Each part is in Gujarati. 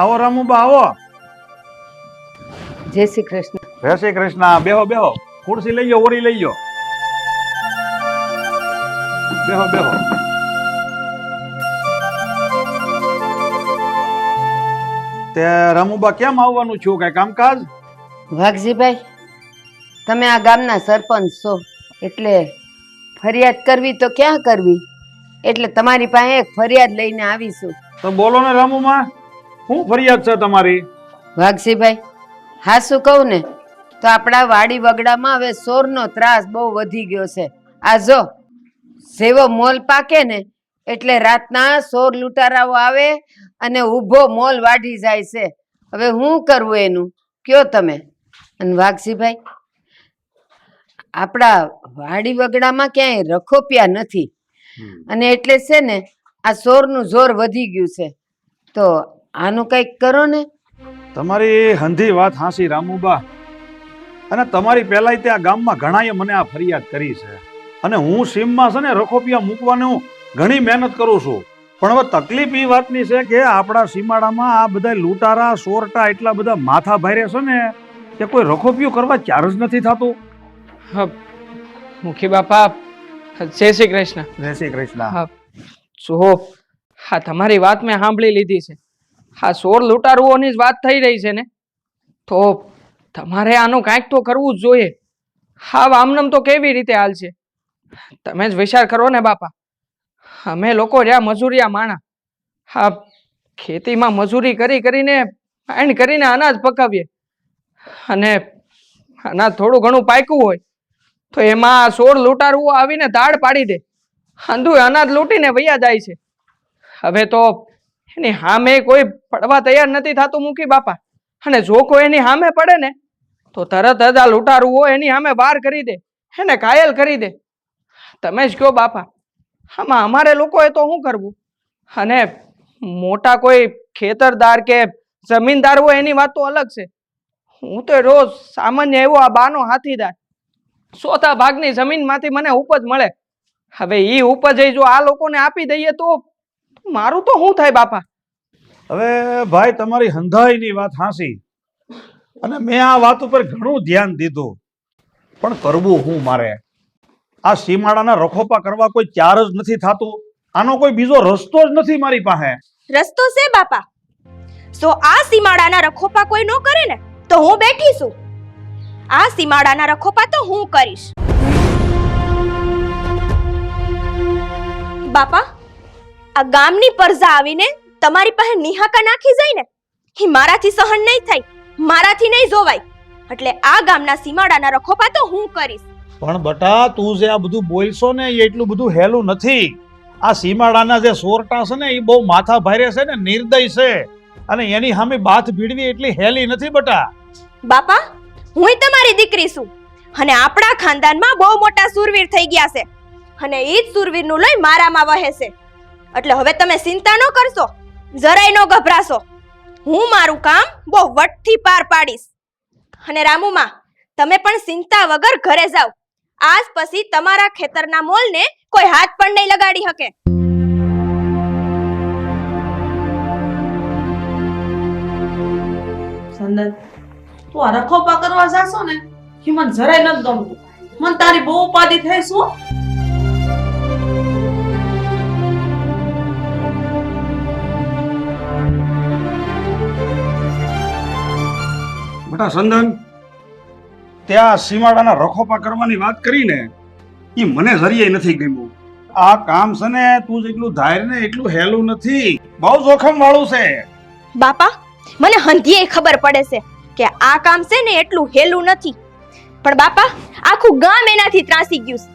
આવો રામુબા આવો. જય શ્રી કૃષ્ણ. જય શ્રી કૃષ્ણ. બેહો બેહો. ખુરશી લઈ જાઓ ઓરી લઈ જાઓ બેહો બેહો. તે રામુબા કેમ આવવાનું છું? કઈ કામકાજ? વાઘજીભાઈ તમે આ ગામના સરપંચ છો એટલે ફરિયાદ કરવી તો ક્યાં કરવી? એટલે તમારી પાસે એક ફરિયાદ લઈને આવીશું. તો બોલો ને રામુમાં. શું ફરિયાદ છે તમારી? વાઘસીભાઈ હા શું કહું ને? તો આપણા વાડી વગડામાં હવે સોરનો ત્રાસ બહુ વધી ગયો છે. આ જો સેવો મોલ પાકે ને એટલે રાતના સોર લૂંટારાઓ આવે અને ઊભો મોલ વાઢી જાય છે. હવે શું કરવું એનું? કયો તમે? અને વાઘસીભાઈ આપણા વાડી વગડામાં ક્યાંય રખોપિયા નથી. અને એટલે છે ને આ સોરનું જોર વધી ગયું છે. તો આનું કંઈક કરો ને. તમારી હંધી વાત હાંસી રામુબા. અને તમારી પહેલાંય તે આ ગામમાં ઘણાએ મને આ ફરિયાદ કરી છે. અને હું સીમમાં છે ને રખોપિયા મૂકવાનું ઘણી મહેનત કરું છું. પણ હવે તકલીફ એ વાતની છે કે આપણા સીમાડામાં આ બધા લૂંટારા સોરટા એટલા બધા માથા ભારે છે ને કે કોઈ રખોપિયું કરવા ચાર જ નથી થતું. હા મુખી બાપા જય શ્રી કૃષ્ણ. જય શ્રી કૃષ્ણ. હા જો હા તમારી વાત મેં સાંભળી લીધી છે. હા, સોર લૂંટારુઓની જ વાત થઈ રહી છે ને. તો તમારે આનું કાંઈક તો કરવું જ જોઈએ. હા આમનમ તો કેવી રીતે હાલ તમે જ વિચાર કરો ને, બાપા. અમે લોકો રહ્યા મજૂરિયા માણા. હા, ખેતીમાં મજૂરી કરી કરીને એન્ડ કરીને અનાજ પકાવીએ. અને અનાજ થોડું ઘણું પાક્યું હોય, તો એમાં સોળ લૂંટારુઓ આવીને દાળ પાડી દે. અંધુ અનાજ લૂંટીને વૈયા જાય છે. હવે તો એની સામે કોઈ પડવા તૈયાર નથી થતું, મૂકી બાપા. અને જો કોઈ એની સામે પડે ને, તો તરત જ આ હોય એની સામે વાર કરી દે, એને ઘાયલ કરી દે. તમે જ કહો બાપા, આમાં અમારે લોકોએ તો શું કરવું? અને મોટા કોઈ ખેતરદાર કે જમીનદાર હોય એની વાત તો અલગ છે. હું તો રોજ સામાન્ય એવો આ બાનો હાથીદાર. ચોથા ભાગની જમીનમાંથી મને ઉપજ મળે. હવે એ ઉપજ જો આ લોકોને આપી દઈએ તો મારું તો શું થાય બાપા? હવે ભાઈ તમારી હંધાઈની વાત હાંસી. અને મેં આ વાત ઉપર ઘણું ધ્યાન દીધું. પણ કરવું હું મારે? આ સીમાડાના રખોપા કરવા કોઈ ચાર જ નથી થતું? આનો કોઈ બીજો રસ્તો જ નથી મારી પાસે? રસ્તો છે બાપા. સો આ સીમાડાના રખોપા કોઈ ન કરે ને તો હું બેઠી છું. આ સીમાડાના રખોપા તો હું કરીશ. બાપા આ ગામની પરજા આવીને તમારી પાસે નિહાકા નાખી જાય ને એ મારાથી સહન નહીં થાય મારાથી નહીં જોવાય. એટલે આ ગામના સીમાડાના રખોપા તો હું કરીશ. પણ બટા તું જે આ બધું બોલશો ને એ એટલું બધું હેલું નથી. આ સીમાડાના જે સોરટા છે ને એ બહુ માથા ભારે છે ને નિર્દય છે. અને એની સામે બાથ ભીડવી એટલી હેલી નથી બટા. બાપા હુંય તમારી દીકરી છું. અને આપણા ખાનદાનમાં બહુ મોટા સુરવીર થઈ ગયા છે. અને એ જ સુરવીરનું લઈ મારામાં વહે છે. એટલે હવે તમે ચિંતા ન કરશો, જરાય ન ગભરાશો. હું મારું કામ બહુ વટથી પાર પાડીશ. અને રામુમાં, તમે પણ ચિંતા વગર ઘરે જાઓ. આજ પછી તમારા ખેતરના મોલને કોઈ હાથ પણ નહીં લગાડી શકે. સંદન, તું આ રખોપા કરવા જાશો ને, એ જરાય નથી ગમતું. મને તારી બહુ ઉપાધિ થઈ શું? બટા સંદન ત્યાં સીમાડાના રખોપા કરવાની વાત કરીને એ મને જરીએ નથી ગમ્યું. આ કામ છે ને, તું જેટલું ધાર ને, એટલું હેલું નથી. બહુ જોખમ વાળું છે. બાપા, મને હંધીએ ખબર પડે છે કે આ કામ છે ને, એટલું હેલું નથી. પણ બાપા, આખું ગામ એનાથી ત્રાસી ગયું છે.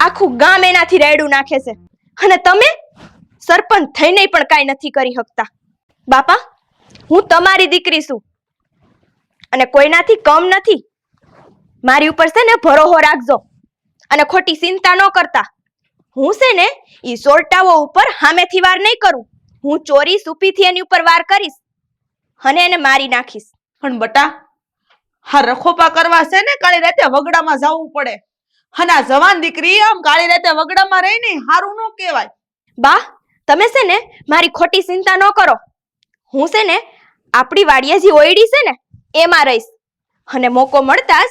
આખું ગામ એનાથી રેડું નાખે છે. અને તમે સરપંચ થઈને પણ કાંઈ નથી કરી શકતા. બાપા, હું તમારી દીકરી છું. અને કોઈનાથી કમ નથી. મારી ઉપર છે ને ભરોહો રાખજો અને ખોટી ચિંતા ન કરતા. હું છે ને એ સોરટાઓ ઉપર હામેથી વાર નહીં કરું. હું ચોરી સુપીથી એની ઉપર વાર કરીશ અને એને મારી નાખીશ. પણ બટા હા રખોપા કરવા છે ને કાળી રાતે વગડામાં જવું પડે. અને આ જવાન દીકરી આમ કાળી રાતે વગડામાં રહી ને હારું ન કહેવાય. બા તમે છે ને મારી ખોટી ચિંતા ન કરો. હું છે ને આપણી વાડીએ જે ઓયડી છે ને એમાં રહીશ. અને મોકો મળતા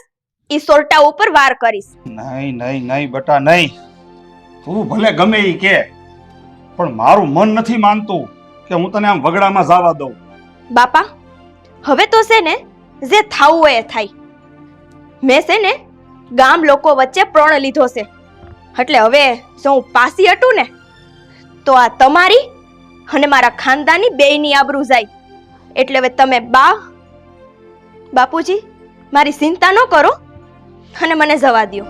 ઈ સોરટા ઉપર વાર કરીશ. નહીં નહીં નહીં બટા નહીં. તું ભલે ગમે ઈ કે પણ મારું મન નથી માનતું કે હું તને આમ વગડામાં જવા દઉં. બાપા હવે તો છે ને જે થાવું હોય એ થાય. મેં છે ને ગામ લોકો વચ્ચે પ્રણ લીધો છે. એટલે હવે જો હું પાસી હટું ને તો આ તમારી અને મારા ખાનદાની બેયની આબરૂ જાય. એટલે હવે તમે બા બાપુજી મારી ચિંતા ન કરો અને મને જવા દ્યો.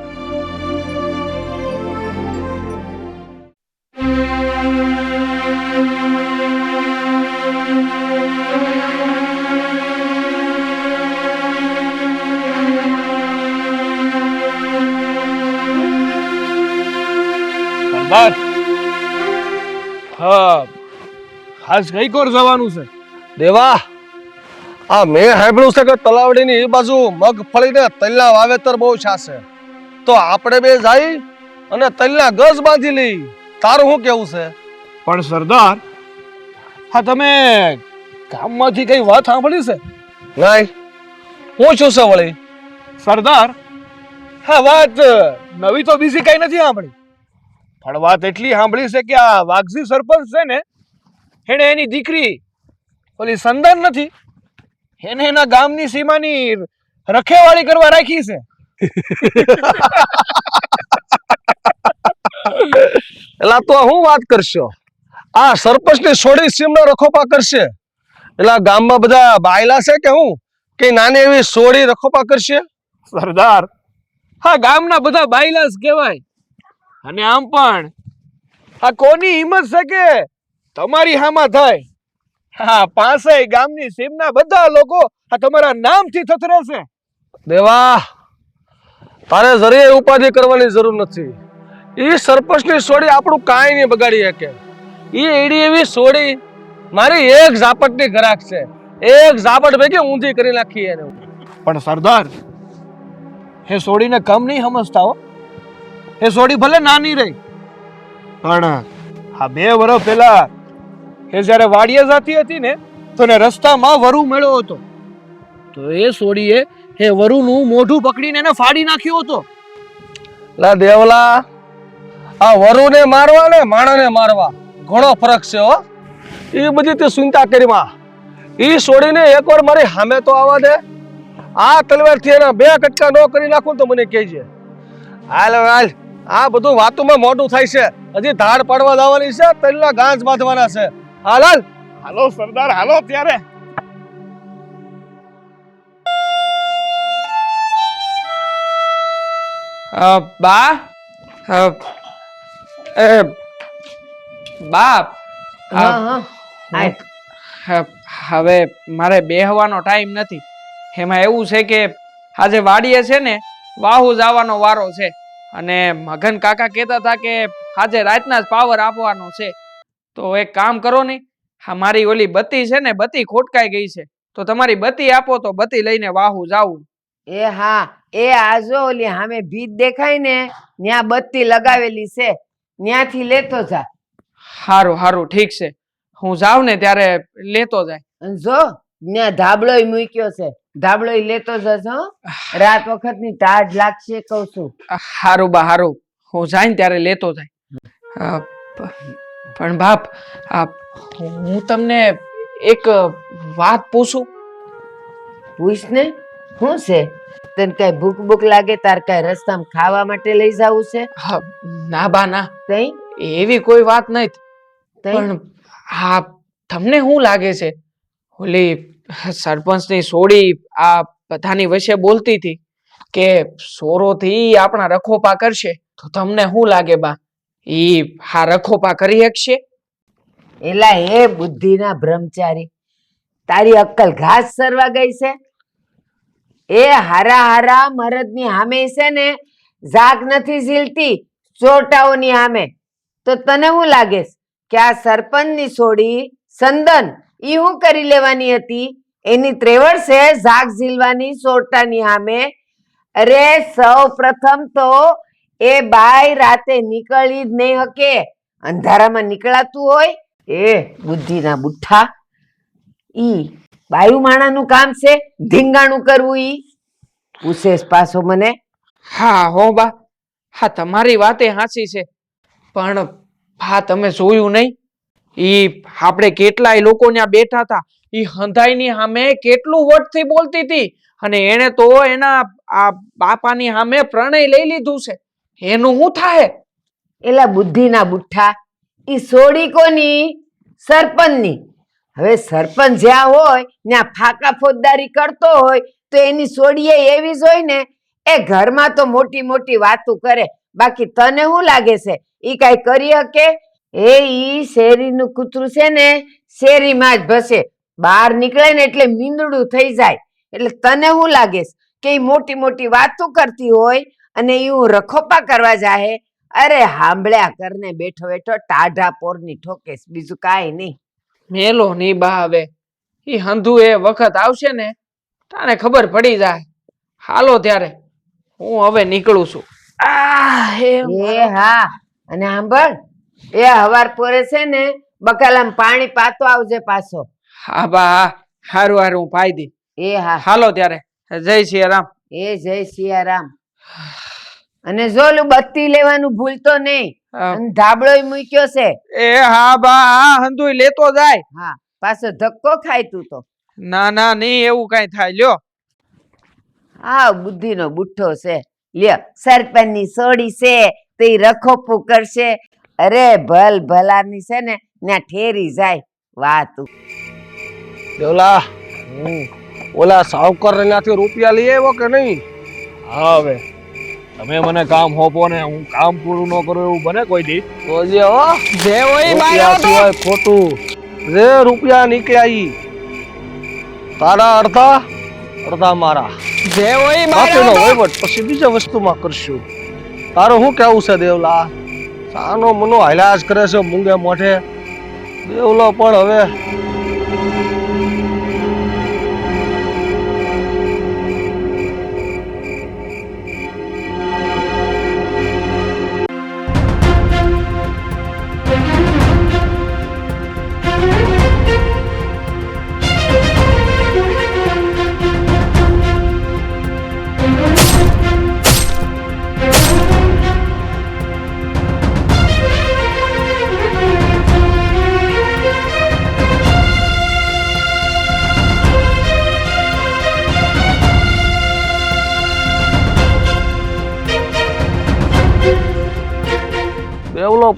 સરદાર હા ખાસ કઈ કોર જવાનું છે? દેવા આ મેં સાંભળ્યું છે કે તલાવડીની એ બાજુ મગફળીને તલ્લા વાવેતર બહુ છાશે. તો આપણે બે જઈ અને તલના ગજ બાંધી લઈ. તારું શું કેવું છે? પણ સરદાર હા તમે ગામમાંથી કઈ વાત સાંભળી છે? નહીં હું છું છે વળી. સરદાર? હા વાત નવી તો બીજી કઈ નથી સાંભળી. પણ વાત એટલી સાંભળી છે કે આ વાઘજી સરપંચ છે ને એને એની દીકરી ઓલી સંદાન નથી. એને એના ગામની સીમાની રખેવાળી કરવા રાખી છે. એલા તો હું વાત કરશો? આ સરપંચની સોડી સીમનો રખોપા કરશે? એટલે ગામમાં બધા બાયલા છે કે હું? કે નાની એવી સોડી રખોપા કરશે? સરદાર. હા ગામના બધા બાયલાસ કહેવાય. અને આમ પણ. આ કોની હિંમત છે કે તમારી હામાં થાય? હા પાસે ગામની સીમના બધા લોકો આ તમારા નામથી થતરે છે. દેવા તારે જરીએ ઉપાધિ કરવાની જરૂર નથી. એ સરપંચની સોડી આપણું કાંઈ નહીં બગાડી શકે. એ એડી એવી સોડી મારી એક ઝાપટની ઘરાક છે. એક ઝાપટ ભેગી ઊંધી કરી નાખી એને. પણ સરદાર હે સોડીને કમ નહીં સમજતા હો. એ સોડી ભલે નાની રહી પણ આ બે વર્ષ પહેલા એ જ્યારે વાડીએ જાતી હતી ને, તો ને રસ્તામાં વરુ મળ્યો હતો. તો એ સોડીએ એ વરુનું મોઢું પકડીને એને ફાડી નાખ્યો હતો. લા દેવલા, આ વરુને મારવા ને માણસને મારવા? ઘણો ફરક છે હો. એ બધી તે ચિંતા કરી માં. ઈ સોડીને એકવાર મારી સામે તો આવવા દે. આ તલવારથી એના બે કટકા ન કરી નાખું તો મને કહેજે. હાલ હાલ. આ બધું વાતોમાં મોઢું થાય છે. હજી ધાડ પાડવા જવાની છે, તલના ગાંજ બાંધવાના છે. હાલ હાલ હાલો સરદાર હાલો ત્યારે બા? એ બાપ? હા હા. આય. હવે મારે બેહવાનો ટાઈમ નથી. એમાં એવું છે કે આજે વાડીએ છે ને વાહુ જવાનો વારો છે. અને મગન કાકા કહેતા હતા કે આજે રાતના જ પાવર આપવાનો છે. તો એક કામ કરો ને હા મારી ઓલી બત્તી છે ને બત્તી ખોટકાઈ ગઈ છે. તો તમારી બત્તી આપો તો બત્તી લઈને વાહુ જાવું. એ હા એ આજો ઓલી સામે ભીત દેખાય ને ત્યાં બત્તી લગાવેલી છે. ત્યાંથી લેતો જા. સારું સારું ઠીક છે. હું જાઉં ને ત્યારે લેતો જાય. અને જો ન્યા ધાબળોય મૂક્યો છે. ધાબળોય લેતો જજો. રાત વખતની તાજ લાગશે કહું છું. હારું બા હારું. હું જાય ને ત્યારે લેતો જાય. પણ બાપ આ હું તમને એક વાત પૂછું? પૂછ ને શું છે? તને કઈ ભૂખ ભૂખ લાગે તાર કઈ રસ્તામાં ખાવા માટે લઈ જવું છે? ના બા ના. તઈ? એવી કોઈ વાત નહીં પણ હા તમને શું લાગે છે? ઓલી સરપંચની સોડી આ બધાની વચ્ચે બોલતી હતી કે સોરોથી આપણા રખોપા કરશે? તો તમને શું લાગે બા? ઈ હારખોપા કરી શકશે? એલા હે બુદ્ધિના બ્રહ્મચારી. તારી અક્કલ ઘાસ સરવા ગઈ છે? એ હારા હારા મરદની સામે છે ને જાગ નથી ઝીલતી, ચોટાઓની સામે તો તને શું લાગે કે આ સરપંચની છોડી સંદન, ઈ હું કરી લેવાની હતી? એની ત્રેવડ છે જાગ ઝીલવાની, ચોટાની સામે અરે સૌ પ્રથમ તો એ બાઈ રાતે નીકળી જ નહીં હકે. અંધારામાં નીકળાતું હોય એ બુદ્ધિના બુઠ્ઠા. ઈ બાયુ માણાનું કામ છે, ધીંગાણું કરવું ઈ. ઉશેષ પાછો મને. હા, હો બા, હા, તમારી વાતે હાચી છે. પણ હા તમે જોયું નહીં? ઈ આપણે કેટલાય લોકો ત્યાં બેઠા હતા. ઈ હંધાઈની સામે કેટલું વટથી બોલતી હતી અને એણે તો એના આ બાપાની સામે પ્રણય લઈ લીધું છે. એનું શું થાય? એલા બુદ્ધિના બુઠ્ઠા એ સોડી કોની? સરપંચની. હવે સરપંચ જ્યાં હોય, ત્યાં ફાકા ફોજદારી કરતો હોય, તો એની સોડીએ એવી જ હોય ને, એ ઘરમાં તો મોટી મોટી વાતો કરે. બાકી તને શું લાગે છે? એ કાંઈ કરી શકે એ ઈ શેરીનું કૂતરું છે ને, શેરીમાં જ ભસે. બહાર નીકળે ને એટલે મીંદડું થઈ જાય. એટલે તને શું લાગે છે? કે મોટી મોટી વાતો કરતી હોય અને એ હું રખોપા કરવા જાહે. અરે હાંભળ્યા કરને બેઠો બેઠો ટાઢા પોરની ઠોકેસ બીજું કાંઈ નહીં. મેલો ની બા હવે. ઈ હંધુ એ વખત આવશે ને તાને ખબર પડી જાય. હાલો ત્યારે હું હવે નીકળું છું. આ હે એ હા અને સાંભળ એ હવાર પોરે છે ને બકાલામ પાણી પાતો આવજે પાછો. હા બા હા હારું હારું હું પાઈ દી એ હા. હાલો ત્યારે જય શ્રી રામ. એ જય સિયારામ અને જો ઓલું બત્તી લેવાનું ભૂલતો નહીં. અને ધાબળોય મૂક્યો છે. એ હા બા હા હંધુય લેતો જાય. હા પાછો ધક્કો ખાય તું તો. ના ના નહીં એવું કઈ થાય. લ્યો. હા બુદ્ધિનો બુઠ્ઠો છે. લ્યો સરપંચની સોડી છે તે રખોપું કરશે. અરે ભલ ભલાની છે ને ત્યાં ઠેરી જાય વાહ તું દેવલા ઓલા સાવકર ત્યાંથી રૂપિયા લઈ આવ્યો કે નહીં? હા હવે. તમે મને કામ હોપો ને હું કામ પૂરું ન કરું એવું બને કોઈ દી? તો જે હો જે હોય બાયો તો. ખોટું. જે રૂપિયા નીકળ્યા ઈ તારા અડધા અડધા મારા. જે હોય બાયો તો. વહીવટ પછી બીજા વસ્તુમાં કરશું. તારું શું કેવું છે દેવલા? સાનો મનો હાલ્યા કરે છે મૂંગે મોઢે. દેવલો પણ હવે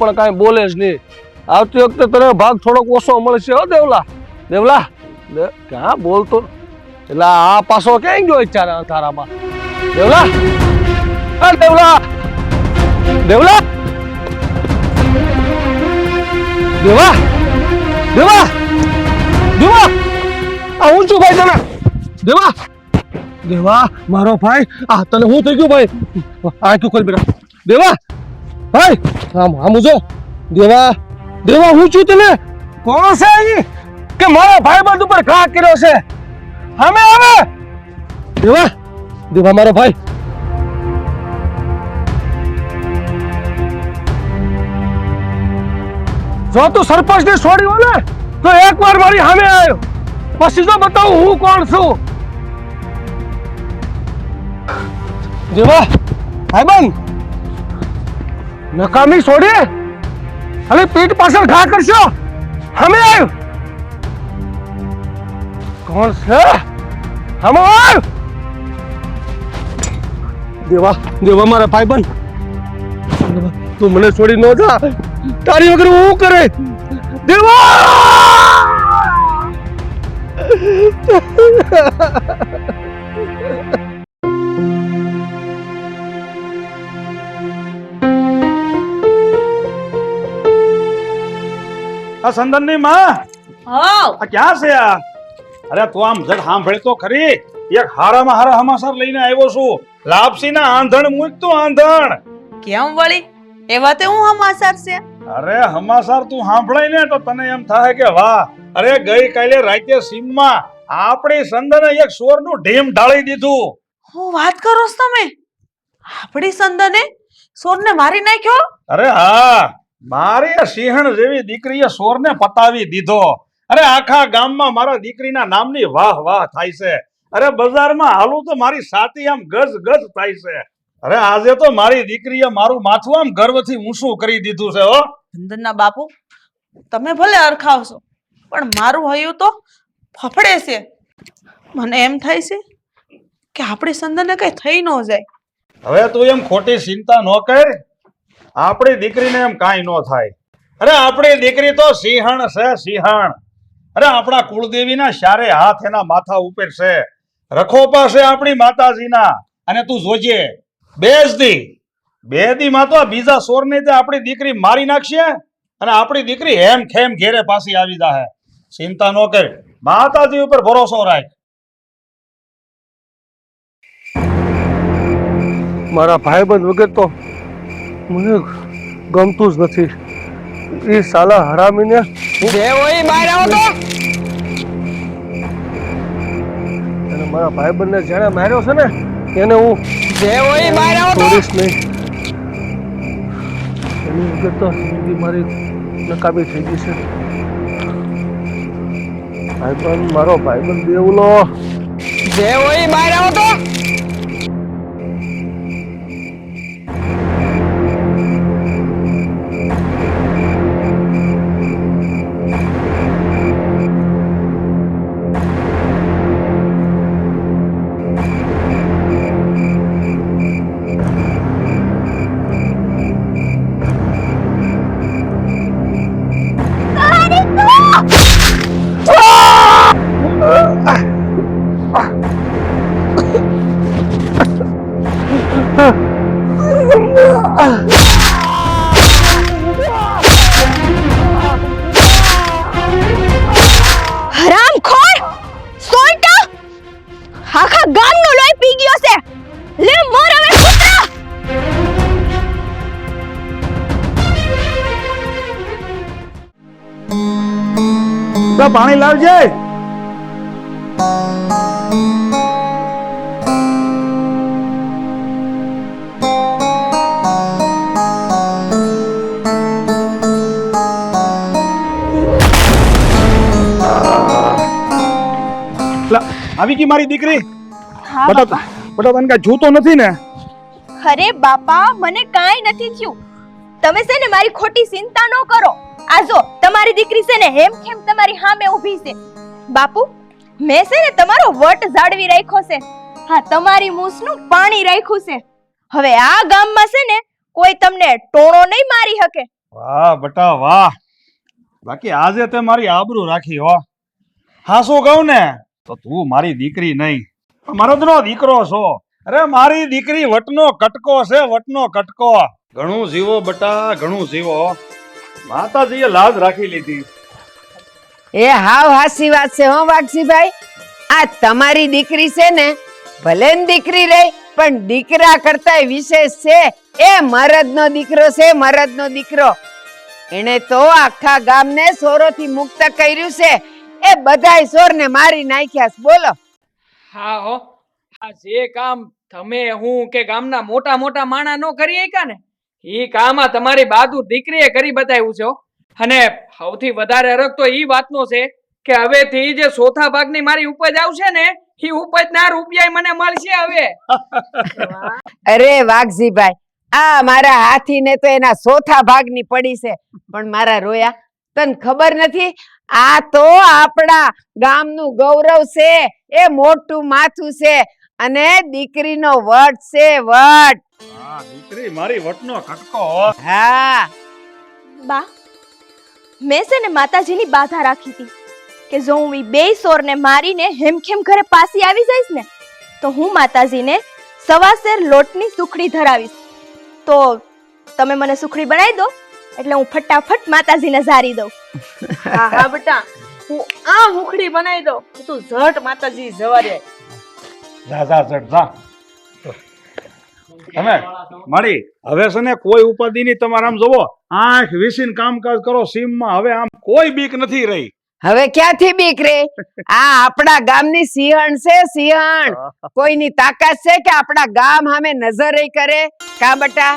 પણ કાંઈ બોલે જ નહીં. આવતી વખતે તને ભાગ થોડોક ઓછો મળશે, હો દેવલા. દેવલા ક્યાં બોલતો? એટલે આ પાછો ક્યાં ગયો ઈચ્છા તારામાં દેવલા દેવલા દેવલા દેવા દેવા દેવા આ હું છું ભાઈ તને? દેવા દેવા મારો ભાઈ, આ તને હું થઈ ગયું ભાઈ? આ ક્યું કરી બેટા? દેવા ભાઈ, આમ આમ જો દેવા દેવા, હું છું તને? કોણ છે અહીં કે મારા ભાઈબંધ ઉપર ઘા કર્યો છે? અમે આવે દેવા દેવા મારો ભાઈ. જો તું સરપંચ ને છોડી ને, તો એક વાર મારી સામે આવ્યો પછી જો બતાવું હું કોણ છું. દેવા, ભાઈબંધ નકામી છોડી? હવે પીઠ પાછળ ઘા કરશો? અમે આવ્યું કોણ છે? હમ દેવા દેવા, મારા ભાઈ બન. તું મને છોડી ન જા. તારી વગર હું કરે? દેવા! આ સંદનની માં? આ ક્યાં છે આ? અરે તું આમ જગ સાંભળે તો ખરી. એક હારામાં હારા હમાસર લઈને આવ્યો છું. લાપસી ના આંધણ મૂકતું આંધણ. કેમ વળી? એવા તે હું હમાસર છે? અરે હમાસર તું સાંભળાય ને તો તને એમ થાય કે વાહ. અરે ગઈ કાલે રાતે સીમમાં આપણી સંદને એક સોરનું ઢીમ ઢાળી દીધું. હું વાત કરો છો તમે? આપણી સંદને સોરને મારી નાખ્યો? અરે હા. મારી સિંહણ જેવી દીકરીએ સોરને પતાવી દીધો. અરે આખા ગામમાં મારા દીકરીના નામની વાહ વાહ થાય છે. અરે બજારમાં હાલું તો મારી સાતી આમ ગજ ગજ થાય છે. અરે આજે તો મારી દીકરીએ મારું માથું આમ ગર્વથી ઊંચું કરી દીધું છે હો. ચંદનના બાપુ તમે ભલે અરખાવશો પણ મારું હૈયું તો ફફડે છે. મને એમ થાય છે કે આપણી સંદનને કઈ થઈ ન જાય. હવે તું એમ ખોટી ચિંતા ન કર. આપણી દીકરીને એમ કાંઈ ન થાય. અરે, આપણી દીકરી તો સિંહણ છે, સિંહણ. અરે, આપણા કુળદેવીના શારે હાથ એના માથા ઉપર છે. રખોપા છે આપણી માતાજીના. અને તું જોજે. બે જ દી. બે દી માં તો બીજા સોરને તે આપણી દીકરી મારી નાખશે અને આપણી દીકરી હેમ ખેમ ઘેરે પાછી આવી જાહે. ચિંતા ન કર. માતાજી ઉપર ભરોસો રાખ. મારા ભાઈબંધ વગર તો મને ગમતું જ નથી. એ સાલા હરામીને બહાર આવો તો. અને મારા ભાઈબંધને જેણે માર્યો છે ને એને હું હોય બહાર આવો તો. છોડીશ નહીં. એની વગર તો જિંદગી મારી નકામી થઈ ગઈ છે. ભાઈબંધ મારો ભાઈબંધ દેવલો હોય બહાર આવો તો. હરામખોર સોંટા આખા ગામનો લોહી પી ગયો છે! લે મર તો પાણી લાવજે. આવી ગઈ મારી દીકરી? હા બટા બટા તને કાંઈ જૂતો નથી ને? અરે બાપા મને કાંઈ નથી થયું. તમે છે ને મારી ખોટી ચિંતા ન કરો. આ જો તમારી દીકરી છે ને હેમ ખેમ તમારી સામે ઊભી છે. બાપુ મેં છે ને તમારો વટ જાળવી રાખ્યો છે. હા તમારી મૂસનું પાણી રાખ્યું છે. હવે આ ગામમાં છે ને કોઈ તમને ટોણો નહીં મારી શકે. વાહ બટા વાહ. બાકી આજે તે મારી આબરૂ રાખી હો. હા શું કહું ને? તો તું મારી દીકરી નહીં. મરદનો દીકરો છો. અરે મારી દીકરી વટનો કટકો છે, વટનો કટકો. ઘણું જીવો બટા, ઘણું જીવો. માતાજીએ લાજ રાખી લીધી. એ હાવ હાસી વાત છે હો વાઘસીભાઈ આ તમારી દીકરી છે ને, ભલે દીકરી રહી પણ દીકરા કરતા વિશેષ છે. એ મરદનો દીકરો છે, મરદનો દીકરો. એને તો આખા ગામને સોરોથી મુક્ત કર્યું છે. એ બધાય સોરને મારી નાખ્યા છે બોલો. હા હો. આ જે કામ તમે હું કે ગામના મોટા મોટા માણા નો કરી શક્યા ને ઈ કામ આ તમારી બહાદુર દીકરીએ કરી બતાવ્યું છે હો. અને સૌથી વધારે અરગ તો ઈ વાતનો છે કે હવેથી જે ચોથા ભાગની મારી ઉપજ આવશે ને ઈ ઉપજના રૂપિયા મને મળશે હવે. અરે વાઘજીભાઈ આ મારા હાથીને તો એના ચોથા ભાગની પડી છે પણ મારા રોયા તને ખબર નથી આ તો આપણા ગામનું ગૌરવ છે એ મોટું માથું છે અને દીકરીનો વટ છે વટ. હા દીકરી મારી વટનો કટકો હા. બા મેં છે ને માતાજીની બાધા રાખી હતી કે જો હું બે સોરને મારીને હેમખેમ ઘરે પાછી આવી જઈશ ને તો હું માતાજીને સવાસેર લોટની સુખડી ધરાવીશ. તો તમે મને સુખડી બનાવી દો એટલે હું ફટાફટ માતાજીને ઝારી દઉં. હા હા બેટા. હું આ મુખડી બનાવી દઉં. તું ઝટ માતાજી જવારે જા જા ઝટ જા. તમે મળી હવે છે ને કોઈ ઉપાધિ નહીં તમારે આમ જોવો. આંખ વિસીન કામકાજ કરો સીમમાં હવે આમ કોઈ બીક નથી રહી. હવે ક્યાંથી બીક રે? આ આપણા ગામની સિંહણ છે સિંહણ. કોઈની તાકાત છે કે આપણા ગામ સામે નજર કરે? કા બટા?